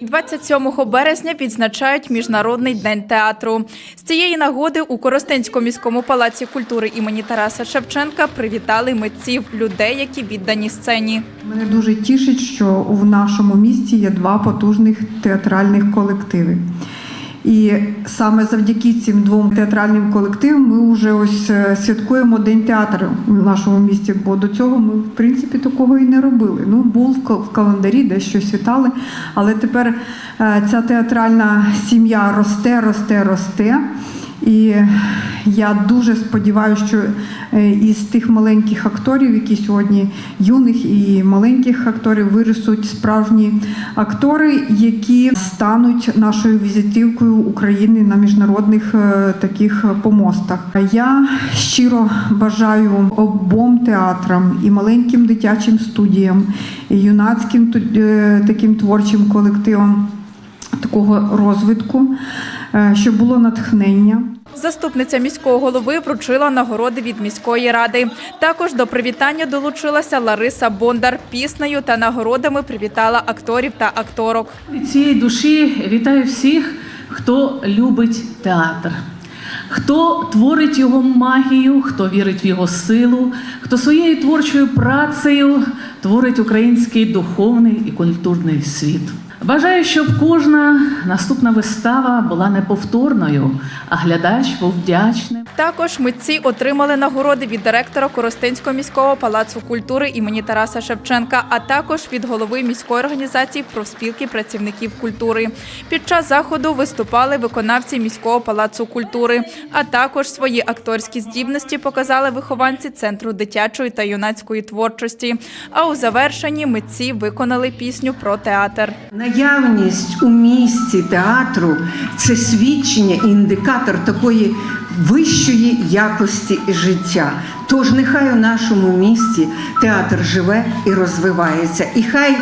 27 березня відзначають Міжнародний день театру. З цієї нагоди у Коростенському міському палаці культури імені Тараса Шевченка привітали митців, людей, які віддані сцені. Мене дуже тішить, що в нашому місті є два потужних театральних колективи. І саме завдяки цим двом театральним колективам ми вже ось е, святкуємо День театру в нашому місті, бо до цього ми, в принципі, такого і не робили. Ну, був в календарі, де дещо світали, але тепер е, ця театральна сім'я росте, росте, росте. І я дуже сподіваюся, що е, із тих маленьких акторів, які сьогодні юних і маленьких акторів виростуть справжні актори, які стануть нашою візитівкою України на міжнародних е, таких помостах. Я щиро бажаю обом театрам і маленьким дитячим студіям, і юнацьким е, таким творчим колективам такого розвитку, е, щоб було натхнення. Заступниця міського голови вручила нагороди від міської ради. Також до привітання долучилася Лариса Бондар. Піснею та нагородами привітала акторів та акторок. Від цієї душі вітаю всіх, хто любить театр, хто творить його магію, хто вірить в його силу, хто своєю творчою працею творить український духовний і культурний світ. Бажаю, щоб кожна наступна вистава була неповторною, а глядач був вдячним. Також митці отримали нагороди від директора Коростенського міського палацу культури імені Тараса Шевченка, а також від голови міської організації профспілки працівників культури. Під час заходу виступали виконавці міського палацу культури, а також свої акторські здібності показали вихованці центру дитячої та юнацької творчості. А у завершенні митці виконали пісню про театр. Наявність у місті театру це свідчення і індикатор такої вищої якості життя. Тож нехай у нашому місті театр живе і розвивається, і хай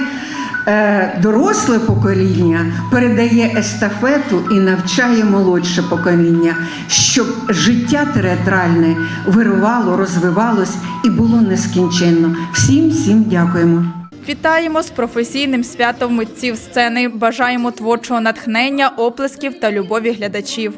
е, доросле покоління передає естафету і навчає молодше покоління, щоб життя театральне вирувало, розвивалось і було нескінченно. Всім всім дякуємо. Вітаємо з професійним святом митців сцени. Бажаємо творчого натхнення, оплесків та любові глядачів.